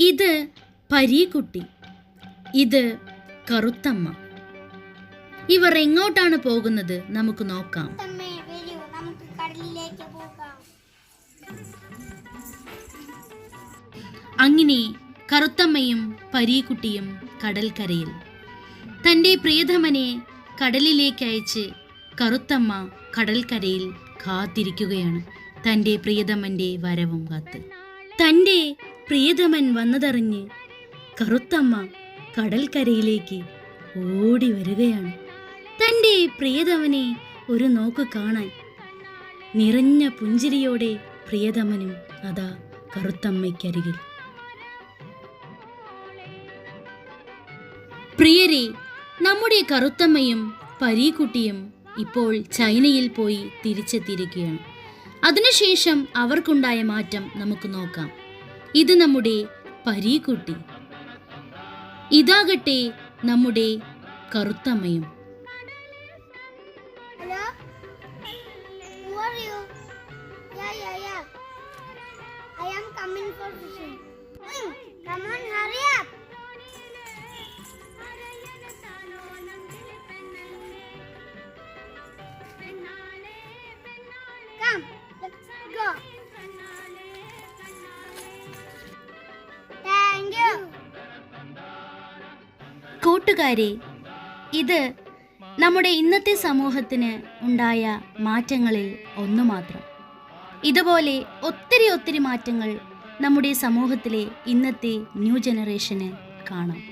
ഇത് പരീക്കുട്ടി ഇത് കറുത്തമ്മ. ഇവർ എങ്ങോട്ടാണ് പോകുന്നത് നമുക്ക് നോക്കാം. അങ്ങനെ കറുത്തമ്മയും പരീക്കുട്ടിയും കടൽക്കരയിൽ. തന്റെ പ്രിയതമനെ കടലിലേക്ക് അയച്ച് കറുത്തമ്മ കടൽക്കരയിൽ കാത്തിരിക്കുകയാണ്. തന്റെ പ്രിയതമന്റെ വരവും കാത്ത്. തന്റെ പ്രിയതമൻ വന്നതറിഞ്ഞ് കറുത്തമ്മ കടൽക്കരയിലേക്ക് ഓടി വരികയാണ്. തന്റെ പ്രിയതമനെ ഒരു നോക്ക് കാണാൻ നിറഞ്ഞ പുഞ്ചിരിയോടെ പ്രിയതമനും അതാ കറുത്തമ്മയ്ക്കരികിൽ. പ്രിയരെ നമ്മുടെ കറുത്തമ്മയും പരീക്കുട്ടിയും ഇപ്പോൾ ചൈനയിൽ പോയി തിരിച്ചെത്തിയിരിക്കുകയാണ്. അതിനുശേഷം അവർക്കുണ്ടായ മാറ്റം നമുക്ക് നോക്കാം. ഇത് നമ്മുടെ പരീക്കുട്ടി. ഇതാകട്ടെ നമ്മുടെ കറുത്തമ്മയും. Come on, hurry! കൂട്ടുകാരെ ഇത് നമ്മുടെ ഇന്നത്തെ സമൂഹത്തിന് ഉണ്ടായ മാറ്റങ്ങളിൽ ഒന്നു മാത്രം. ഇതുപോലെ ഒത്തിരി ഒത്തിരി മാറ്റങ്ങൾ നമ്മുടെ സമൂഹത്തിലെ ഇന്നത്തെ ന്യൂ ജനറേഷന് കാണാം.